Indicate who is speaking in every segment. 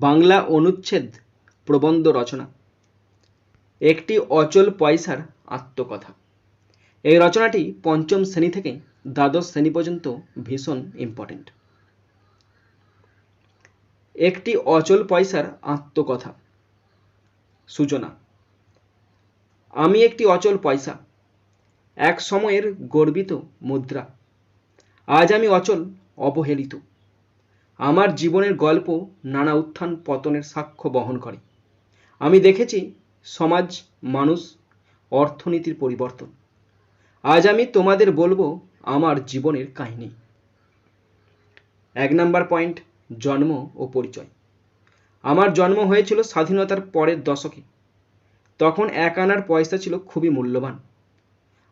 Speaker 1: বাংলা অনুচ্ছেদ প্রবন্ধ রচনা। একটি অচল পয়সার আত্মকথা। এই রচনাটি পঞ্চম শ্রেণি থেকে দ্বাদশ শ্রেণি পর্যন্ত ভীষণ ইম্পর্টেন্ট একটি অচল পয়সার আত্মকথা। সূচনা। আমি একটি অচল পয়সা। এক সময়ের গর্বিত মুদ্রা। আজ আমি অচল, অবহেলিত। আমার জীবনের গল্প নানা উত্থান পতনের সাক্ষ্য বহন করে। আমি দেখেছি সমাজ, মানুষ, অর্থনীতির পরিবর্তন। আজ আমি তোমাদের বলব আমার জীবনের কাহিনী। এক নাম্বার পয়েন্ট, জন্ম ও পরিচয়। আমার জন্ম হয়েছিল স্বাধীনতার পরের দশকে। তখন এক আনার পয়সা ছিল খুবই মূল্যবান।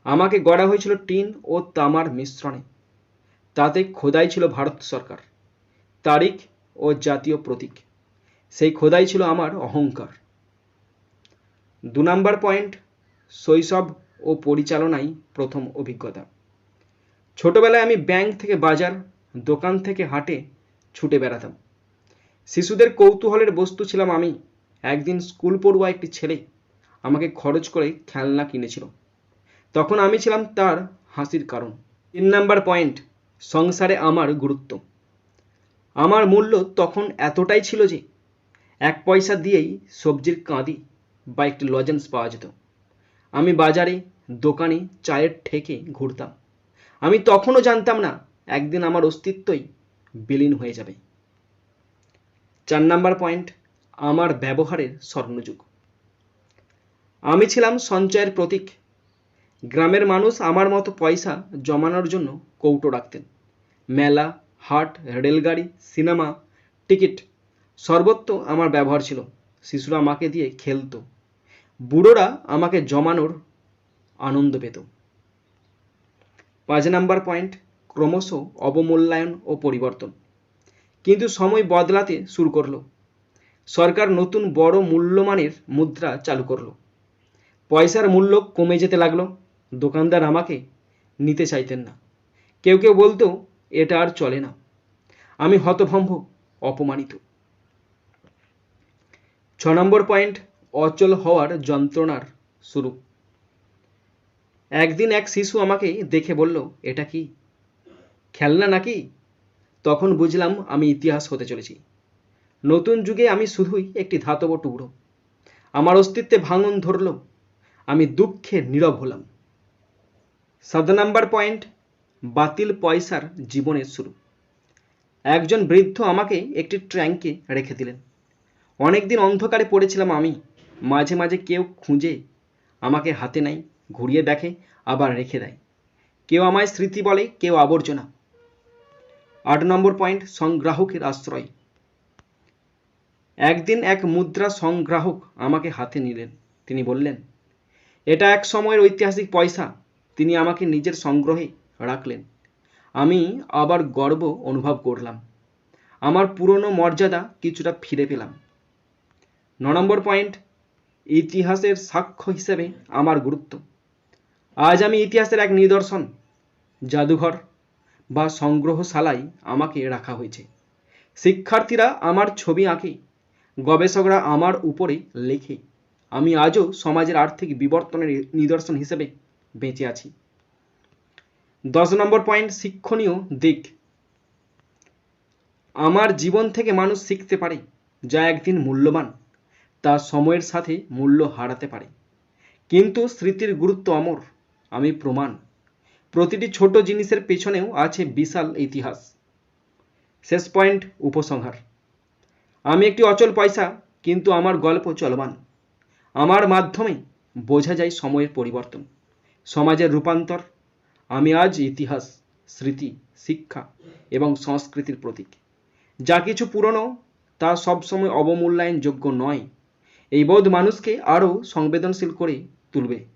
Speaker 1: আমাকে গড়া হয়েছিল টিন ও তামার মিশ্রণে। তাতে খোদাই ছিল ভারত সরকার। তারিখ ও জাতীয় প্রতীক। সেই খোদাই ছিল আমার অহংকার। দু নাম্বার পয়েন্ট, শৈশব ও পরিচালনাই প্রথম অভিজ্ঞতা। ছোটবেলায় আমি ব্যাংক থেকে বাজার, দোকান থেকে হাটে ছুটে বেড়াতাম। শিশুদের কৌতূহলের বস্তু ছিলাম আমি। একদিন স্কুল পড়ুয়া একটি ছেলে আমাকে খরচ করে খেলনা কিনেছিল। তখন আমি ছিলাম তার হাসির কারণ। তিন নাম্বার পয়েন্ট, সংসারে আমার গুরুত্ব। আমার মূল্য তখন এতটাই ছিল যে এক পয়সা দিয়েই সবজির কাঁদি বা একটি লজেন্স পাওয়া যেত। আমি বাজারে, দোকানে চায়ের ঠেকে ঘুরতাম। আমি তখনও জানতাম না, একদিন আমার অস্তিত্বই বিলীন হয়ে যাবে। চার নাম্বার পয়েন্ট, আমার ব্যবহারের স্বর্ণযুগ। আমি ছিলাম সঞ্চয়ের প্রতীক। গ্রামের মানুষ আমার মতো পয়সা জমানোর জন্য কৌটো রাখতেন। মেলা হাট, রেলগাড়ি, সিনেমা, টিকিট, সর্বত্র আমার ব্যবহার ছিল। শিশুরা আমাকে দিয়ে খেলতো। বুড়োরা আমাকে জমানোর আনন্দ পেত। পাঁচ নাম্বার পয়েন্ট, ক্রমশ অবমূল্যায়ন ও পরিবর্তন। কিন্তু সময় বদলাতে শুরু করল। সরকার নতুন বড় মূল্যমানের মুদ্রা চালু করল। পয়সার মূল্য কমে যেতে লাগল। দোকানদার আমাকে নিতে চাইতেন না। কেউ কেউ বলতো এটা আর চলে না। আমি হতভম্ব, অপমানিত। ছ নম্বর পয়েন্ট, অচল হওয়ার যন্ত্রণার শুরু। একদিন এক শিশু আমাকে দেখে বলল, এটা কি? খেলনা নাকি? তখন বুঝলাম আমি ইতিহাস হতে চলেছি। নতুন যুগে আমি শুধুই একটি ধাতব টুকরো। আমার অস্তিত্বে ভাঙন ধরল। আমি দুঃখে নীরব হলাম। সাত নাম্বার পয়েন্ট বাতিল পয়সার জীবনের শুরু। একজন বৃদ্ধ আমাকে একটি ট্র্যাঙ্কে রেখে দিলেন। অনেকদিন অন্ধকারে পড়েছিলাম আমি। মাঝে মাঝে কেউ খুঁজে আমাকে হাতে নেয়, ঘুরিয়ে দেখে, আবার রেখে দেয়। কেউ আমায় স্মৃতি বলে, কেউ আবর্জনা। আট নম্বর পয়েন্ট, সংগ্রাহকের আশ্রয়। একদিন এক মুদ্রা সংগ্রাহক আমাকে হাতে নিলেন। তিনি বললেন, এটা এক সময়ের ঐতিহাসিক পয়সা। তিনি আমাকে নিজের সংগ্রহে রাখলেন। আমি আবার গর্ব অনুভব করলাম। আমার পুরনো মর্যাদা কিছুটা ফিরে পেলাম। ন নম্বর পয়েন্ট, ইতিহাসের সাক্ষ্য হিসেবে আমার গুরুত্ব। আজ আমি ইতিহাসের এক নিদর্শন, জাদুঘর বা সংগ্রহশালায় আমাকে রাখা হয়েছে। শিক্ষার্থীরা আমার ছবি আঁকে, গবেষকরা আমার উপরে লেখে। আমি আজও সমাজের আর্থিক বিবর্তনের নিদর্শন হিসেবে বেঁচে আছি। দশ নম্বর পয়েন্ট শিক্ষণীয় দিক। আমার জীবন থেকে মানুষ শিখতে পারে, যা একদিন মূল্যবান। তা সময়ের সাথে মূল্য হারাতে পারে। কিন্তু স্মৃতির গুরুত্ব অমর, আমি প্রমাণ। প্রতিটি ছোট জিনিসের পেছনেও আছে বিশাল ইতিহাস। শেষ পয়েন্ট উপসংহার। আমি একটি অচল পয়সা, কিন্তু আমার গল্প চলমান। আমার মাধ্যমে বোঝা যায় সময়ের পরিবর্তন। সমাজের রূপান্তর আমি আজ ইতিহাস, স্মৃতি, শিক্ষা এবং সংস্কৃতির প্রতীক। যা কিছু পুরনো, তা সবসময় অবমূল্যায়নযোগ্য নয়। এই বোধ মানুষকে আরও সংবেদনশীল করে তুলবে।